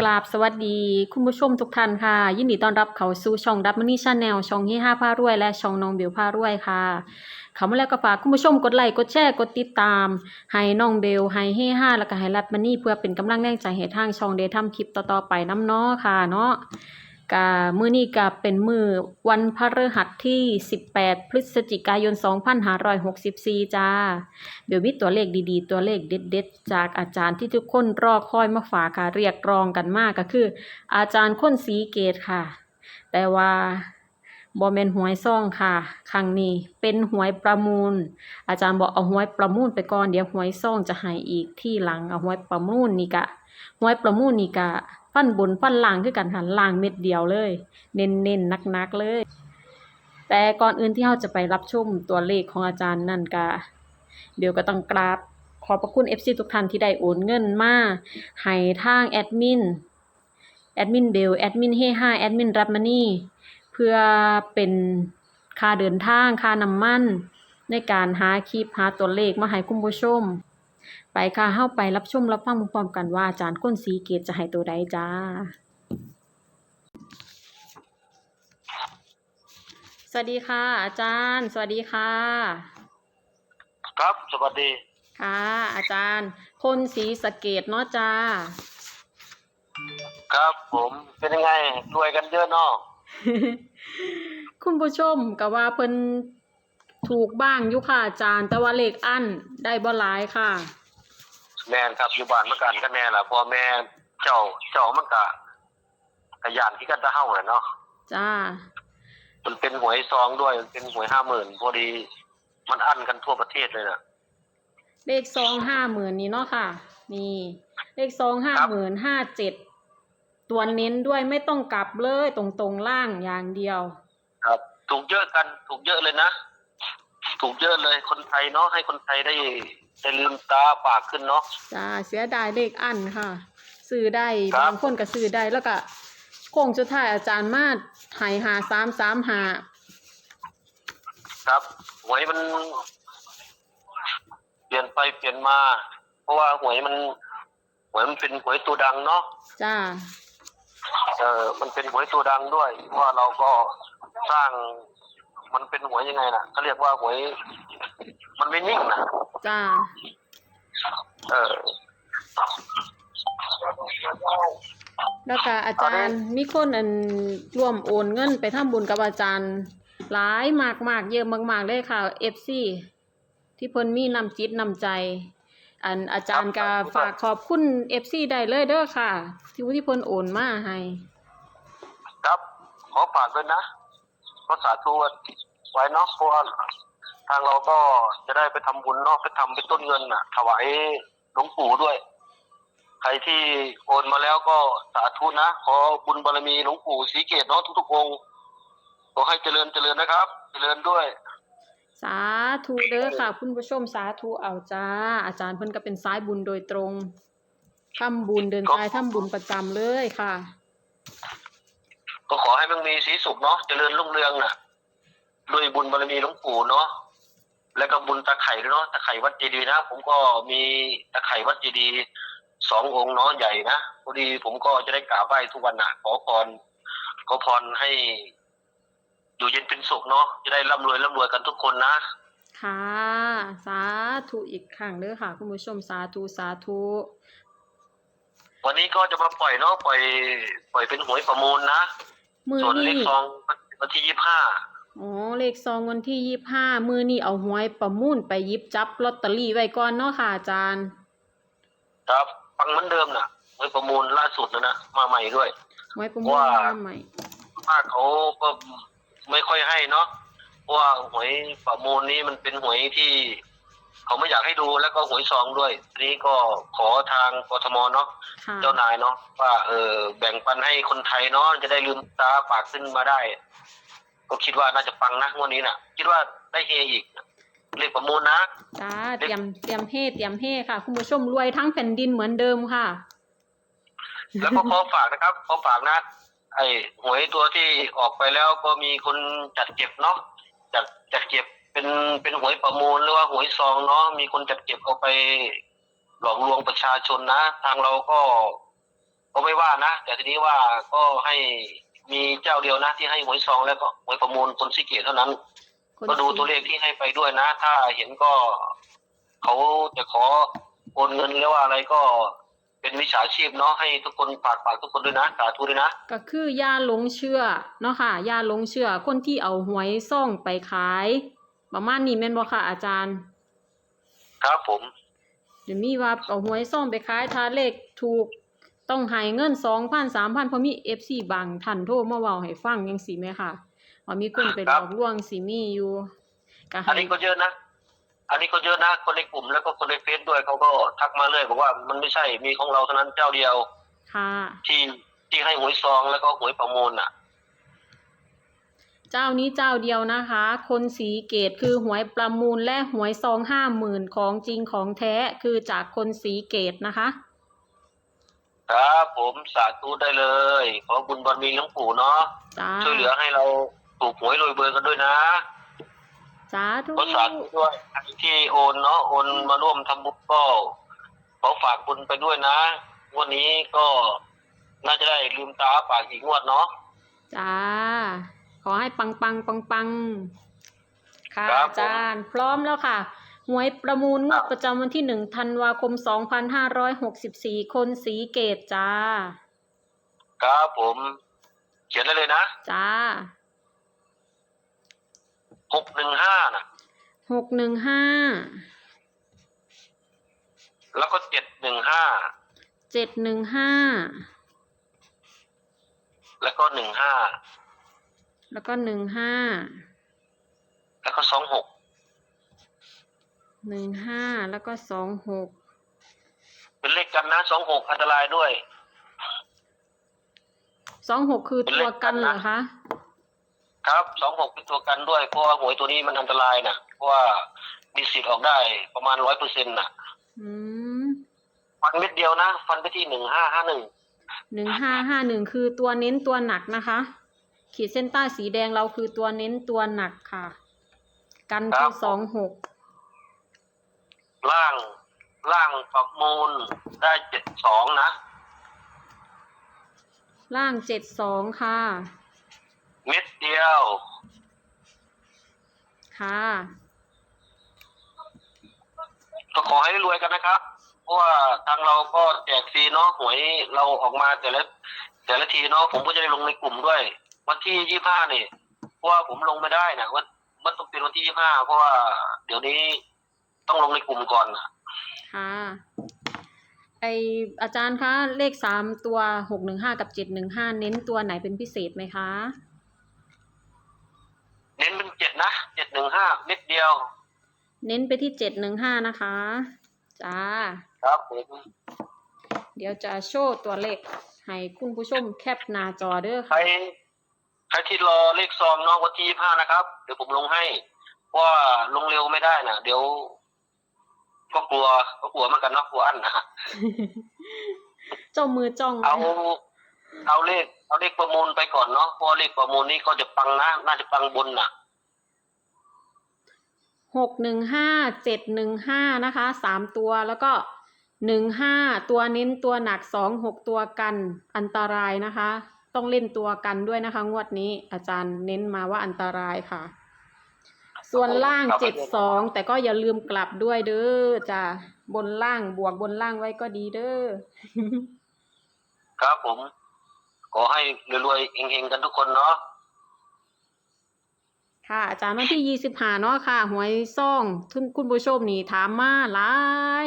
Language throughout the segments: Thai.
กราบสวัสดีคุณผู้ชมทุกท่านค่ะ ยินดีต้อนรับเข้าสู่ช่องดับมันนี่ชาแนลช่องที่ห้าผ้ารวย และช่องน้องเบลผ้ารวยค่ะ เข้ามาแล้วก็ฝากคุณผู้ชมกดไลค์กดแชร์กดติดตาม ให้น้องเบลให้เฮห้าแล้วก็ให้รัดมันนี่เพื่อเป็นกำลังแรงใจให้ทางช่องเดทำคลิปต่อๆไปน้ำเนาะค่ะเนาะ กะมื้อนี้ก็เป็นมือวันพฤหัสที่ 18 พฤศจิกายน 2564 จ้า เดี๋ยวมีตัวเลขดีๆ ตัวเลขเด็ดๆ จากอาจารย์ที่ทุกคนรอคอยมาฝากค่ะ เรียกร้องกันมากก็คือ อาจารย์ค้นสีเกตค่ะ แต่ว่าบอแมนหวยซ่องค่ะ ครั้งนี้เป็นหวยประมูล อาจารย์บอกเอาหวยประมูลไปก่อนเดี๋ยวหวยซ่องจะให้อีกที่หลังเอาหวยประมูลนี่กะหวยประมูลนี่กะ ฟันบนฟันล่างคือกันหันล่างเม็ดเดียวเลย เน้นเน้นนักๆเลย แต่ก่อนอื่นที่เราจะไปรับชมตัวเลขของอาจารย์นั่นกะเดี๋ยวก็ต้องกราบขอบพระคุณ FC ทุกท่านที่ได้โอนเงินมาให้ทางแอดมินแอดมินเบลแอดมินเฮห้าแอดมินรับมานี่เพื่อเป็นค่าเดินทางค่าน้ำมันในการหาคลิปหาตัวเลขมาให้คุณผู้ชม ไปค่ะเข้าไปรับชมรับฟังพร้อมๆกันว่าอาจารย์ก้นสีเกตจะให้ตัวใดจ้า สวัสดีค่ะ อาจารย์ สวัสดีค่ะ ครับสวัสดี ค่ะ อาจารย์คนสีสะเกตเนาะจ้า ครับผมเป็นยังไงรวยกันเยอะเนาะคุณผู้ชมก็ว่าเพิ่น ถูกบ้างอยู่ค่ะอาจารย์แต่ว่าเลขอันได้บ่หลายค่ะ แม่นครับอยู่บ้านเมื่อกันก็แม่ล่ะพ่อแม่เจ้าเจ้ามันก็ขยันที่กันจะเฮาแหละเนาะจ้า มันเป็นหวยซองด้วยมันเป็นหวยห้าหมื่นพอดี มันอั้นกันทั่วประเทศเลยน่ะ เลขซองห้าหมื่นนี่เนาะค่ะ นี่ เลขซองห้าหมื่นห้าเจ็ดตัวเน้นด้วยไม่ต้องกลับเลยตรงๆล่างอย่างเดียว ครับ ถูกเยอะกันถูกเยอะเลยนะ ถูกเยอะเลยคนไทยเนาะให้คนไทยได้ได้ลืมตาปากขึ้นเนาะ จ้าเสียดายเลขอันค่ะ ซื้อได้ครับ บางคนก็ซื้อได้แล้วก็โค้งสุดท้ายอาจารย์มาใหายหาสามสามหาครับหวยมัน เปลี่ยนไปเปลี่ยนมา เพราะว่าหวยมันหวยมันเป็นหวยตัวดังเนาะจ้า เออมันเป็นหวยตัวดังด้วยเพราะว่าเราก็สร้าง มันเป็นหวยยังไงน่ะเขาเรียกว่าหวย มันไม่นิ่งนะจ้าเออแล้วก็อาจารย์มีคนอันร่วมโอนเงินไปทำบุญกับอาจารย์ หลายมากมากๆเยอะมาก ๆ เลยค่ะ FC ที่เพิ่นมีนำจิตนำใจ อันอาจารย์ก็ฝากขอบคุณ FC ได้เลยเด้อค่ะ ที่ที่เพิ่นโอนมาให้ ครับขอฝากด้วยนะ ขอสาธุไว้เนาะเพราะว่าทางเราก็จะได้ไปทำบุญเนาะไปทำเป็นต้นเงินน่ะ ถวายหลวงปู่ด้วย ใครที่โอนมาแล้วก็สาธุนะ ขอบุญบารมีหลวงปู่ศรีเกตเนาะทุกๆองค์ขอให้เจริญเจริญนะครับ เจริญด้วย สาธุเด้อค่ะ คุณผู้ชมสาธุเอาจ้า อาจารย์เพิ่นก็เป็นสายบุญโดยตรงทำบุญเดินสายทำบุญประจำเลยค่ะ ก็ขอให้มันมีสีสุขเนาะเจริญรุ่งเรืองน่ะด้วยบุญบารมีหลวงปู่เนาะแล้วก็บุญตะไคร่ด้วยเนาะตะไคร่วัดเจดีย์นะผมก็มีตะไคร่วัดเจดีย์สององค์เนาะใหญ่นะพอดีผมก็จะได้กราบไหว้ทุกวันน่ะขอพรขอพรให้อยู่เย็นเป็นสุขเนาะจะได้ร่ำรวยร่ำรวยกันทุกคนนะค่ะสาธุอีกครั้งเด้อค่ะ คุณผู้ชมสาธุสาธุวันนี้ก็จะมาปล่อยเนาะปล่อย ปล่อยเป็นหวยประมูลนะ มือส่วนเลนี่ขซองวันที่ยี่ห้าอ๋อเลขซองวันที่ยี่ห้ามือนี่เอาหวยประมูลไปหยิบจับลอตเตอรี่ไว้ก่อนเนาะค่ะอาจารย์ ครับฟังเหมือนเดิมน่ะหวยประมูลล่าสุดนะนะมาใหม่ด้วย หวยประมูลว่า มาใหม่ ภาคเขาก็ไม่ค่อยให้เนาะเพราะว่าหวยประมูลนี้มันเป็นหวยที่ เขาไม่อยากให้ดูแล้วก็หวยซองด้วยทีนี้ก็ขอทางกทมเนาะค่ะเจ้านายเนาะว่าเออแบ่งปันให้คนไทยเนาะจะได้ลืมตาปากขึ้นมาได้ ก็คิดว่าน่าจะฟังนะงวดนี้น่ะ คิดว่าได้เฮอีกเลขประมูลนะ จ้าเตรียมเตรียมเฮเตรียมเฮค่ะ คุณผู้ชมรวยทั้งแผ่นดินเหมือนเดิมค่ะแล้วก็ขอฝากนะครับขอฝากนะ ไอ้หวยตัวที่ออกไปแล้วก็มีคนจัดเก็บเนาะจัดจัดเก็บ เป็นเป็นหวยประมูลหรือว่าหวยซองเนาะมีคนจัดเก็บเอาไปหลอกลวงประชาชนนะ ทางเราก็ก็ไม่ว่านะ แต่ทีนี้ว่าก็ให้มีเจ้าเดียวนะ ที่ให้หวยซองแล้วก็หวยประมูลคนสิเกตเท่านั้น ก็ดูตัวเลขที่ให้ไปด้วยนะ ถ้าเห็นก็เขาจะขอโอนเงินหรือว่าอะไรก็เป็นวิชาชีพเนาะให้ทุกคนฝากฝากทุกคนด้วยนะสาธุด้วยนะก็คือย่าหลงเชื่อเนาะค่ะย่าหลงเชื่อคนที่เอาหวยซ่องไปขาย ประมาณนี้แม่นบ่ค่ะ อาจารย์ ครับผม เดี๋ยวมีว่าเอาหวยซ่องไปขายถ้าเลขถูกต้องให้เงินสองพันสามพันเพราะมีเอฟซีบางท่านโทรมาเว้าให้ฟังยังสิแม่ค่ะว่ามีคนไปหลอกลวงสิมีอยู่ก็อันให้นี้ก็เยอะนะ อันนี้ก็เยอะนะ คนในกลุ่มแล้วก็คนในเฟซด้วยเขาก็ทักมาเลยบอกว่ามันไม่ใช่มีของเราเท่านั้นเจ้าเดียวค่ะ ที่ที่ให้หวยซองแล้วก็หวยประมูลอะ เจ้านี้เจ้าเดียวนะคะ คนสีเกตคือหวยประมูลและหวยซองห้าหมื่นของจริงของแท้คือจากคนสีเกตนะคะ ครับผมสาธุได้เลย ขอบุญบารมีหลวงปู่เนาะจ้าช่วยเหลือให้เราถูกหวยรวยเบอร์กันด้วยนะสาธุก็สาธุด้วยอันที่โอนเนาะโอนมาร่วมทำบุญก็ขอฝากบุญไปด้วยนะงวันนี้ก็น่าจะได้ลืมตาอ้าปากอีกงวดเนาะจ้า ขอให้ปังปังปังปังค่ะครับอาจารย์ พร้อมแล้วค่ะ หวยประมูลงวดประจำวันที่หนึ่งธันวาคมสองพันห้าร้อยหกสิบสี่คนสีเกตจ้า ครับผม เขียนได้เลยนะ จ้าหกหนึ่งห้านะหกหนึ่งห้าแล้วก็เจ็ดหนึ่งห้าเจ็ดหนึ่งห้าแล้วก็หนึ่งห้า แล้วก็หนึ่งห้า แล้วก็สองหกหนึ่งห้าแล้วก็สองหก เป็นเลขกันนะสองหกอันตรายด้วย สองหกคือตัวกันเหรอคะ ครับสองหกเป็นตัวกันด้วย เพราะว่าหวยตัวนี้มันอันตรายนะเพราะว่ามีสิทธิ์ออกได้ประมาณร้อยเปอร์เซ็นต์น่ะอืมฟันเม็ดเดียวนะ ฟันไปที่หนึ่งห้าห้าหนึ่ง หนึ่งห้าห้าหนึ่งคือตัวเน้นตัวหนักนะคะ ขีดเส้นใต้สีแดงเราคือตัวเน้นตัวหนักค่ะ กันคือสองหกล่างล่างประมูลได้เจ็ดสองนะ ล่างเจ็ดสองค่ะ เม็ดเดียว ค่ะก็ขอให้รวยกันนะครับ เพราะว่าทางเราก็แจกฟรีเนาะหวยเราออกมาแต่ละแต่ละทีเนาะผมก็จะได้ลงในกลุ่มด้วย วันที่ยี่ห้านี่เพราะว่าผมลงไม่ได้นะวันมันต้องเป็นวันที่ยี่ห้าเพราะว่าเดี๋ยวนี้ต้องลงในกลุ่มก่อนนะค่ะไออาจารย์คะเลขสามตัวหกหนึ่งห้ากับเจ็ดหนึ่งห้าเน้นตัวไหนเป็นพิเศษไหมคะ เน้นเป็นเจ็ดนะเจ็ดหนึ่งห้าเม็ดเดียว เน้นไปที่เจ็ดหนึ่งห้านะคะจ้าครับผมเดี๋ยวจะโชว์ตัวเลขให้คุณผู้ชมแคปหน้าจอเด้อใครค่ะใครที่รอเลขซองเน้องวันที่ยี่ห้านะครับ เดี๋ยวผมลงให้เพราะว่าลงเร็วไม่ได้นะเดี๋ยวก็กลัวก็กลัวเหมือนกันเนาะกลัวอันนะฮะเจ้ามือจ้องเอาเอาเลขเอาเลขประมูลไปก่อนเนาะเพราะว่าเลขประมูลนี้ก็จะปังนะน่าจะปังบนน่ะหกหนึ่งห้าเจ็ดหนึ่งห้านะคะสามตัวแล้วก็หนึ่งห้าตัวเน้นตัวหนักสองหกตัวกันอันตรายนะคะ ต้องเล่นตัวกันด้วยนะคะ งวดนี้อาจารย์เน้นมาว่าอันตรายค่ะ ส่วนล่างครับเจ็ดสองแต่ก็อย่าลืมกลับด้วยเด้อจ้ะบนล่างบวกบนล่างไว้ก็ดีเด้อครับผม ขอให้รวยๆเฮงๆกันทุกคนเนาะค่ะ อาจารย์วันที่ยี่สิบห้าเนาะค่ะ หวยซ่องทุนคุณผู้ชมนี่ถามมาหลาย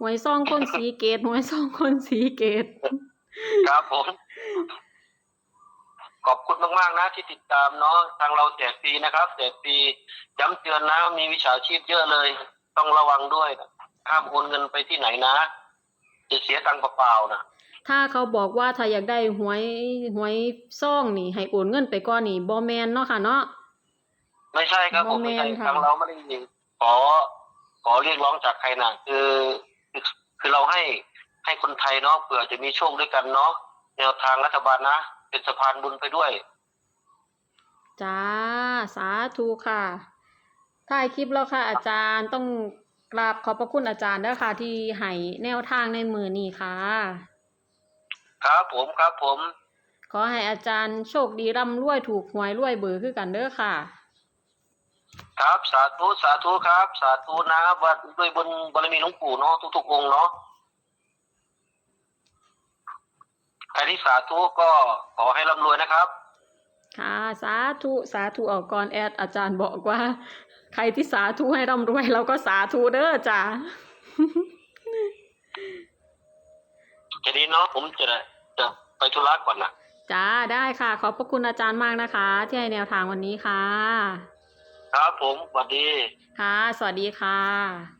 หวยซ่องคนสีเกตหวยซ่องคนสีเกตครับผม ขอบคุณมากๆนะที่ติดตามเนาะทางเราแจกฟรีนะครับแจกฟรีย้ำเตือนนะมีวิชาชีพเยอะเลย ต้องระวังด้วยห้ามโอนเงินไปที่ไหนนะ จะเสียตังค์เปล่าๆนะถ้าเขาบอกว่าถ้าอยากได้หวยหวยซ่องนี่ ให้โอนเงินไปก่อนนี่บอแมนเนาะค่ะเนาะ ไม่ใช่ครับผมโมเมไม่นใช่ต์ค่ะ ทางเราไม่ได้ขอ ขอเรียกร้องจากใครนะคือคือคือเราให้ให้คนไทยเนาะเผื่อจะมีโชคด้วยกันเนาะแนวทางรัฐบาลนะ เป็นสะพานบุญไปด้วย จ้า สาธุค่ะถ่ายคลิปแล้วค่ะ อาจารย์ต้องกราบขอบพระคุณอาจารย์ด้วยค่ะ ที่ให้แนวทางในมือนี้ค่ะ ครับผมครับผม ขอให้อาจารย์โชคดีร่ำรวยถูกหวยรวยเบอร์คือกันเด้อค่ะ ครับสาธุสาธุครับ สาธุนะว่าด้วยบุญบารมีหลวงปู่เนาะทุกๆองค์เนาะ ใครที่สาธุก็ขอให้ร่ำรวยนะครับ ค่ะ สาธุ สาธุออกก่อนแอดอาจารย์บอกว่า ใครที่สาธุให้ร่ำรวยเราก็สาธุเด้อจ้าจะดีเนาะผมจะจะไปธุระก่อนนะจ้าได้ค่ะ ขอบพระคุณอาจารย์มากนะคะ ที่ให้แนวทางวันนี้ค่ะ ครับผมสวัสดี ค่ะ สวัสดีค่ะ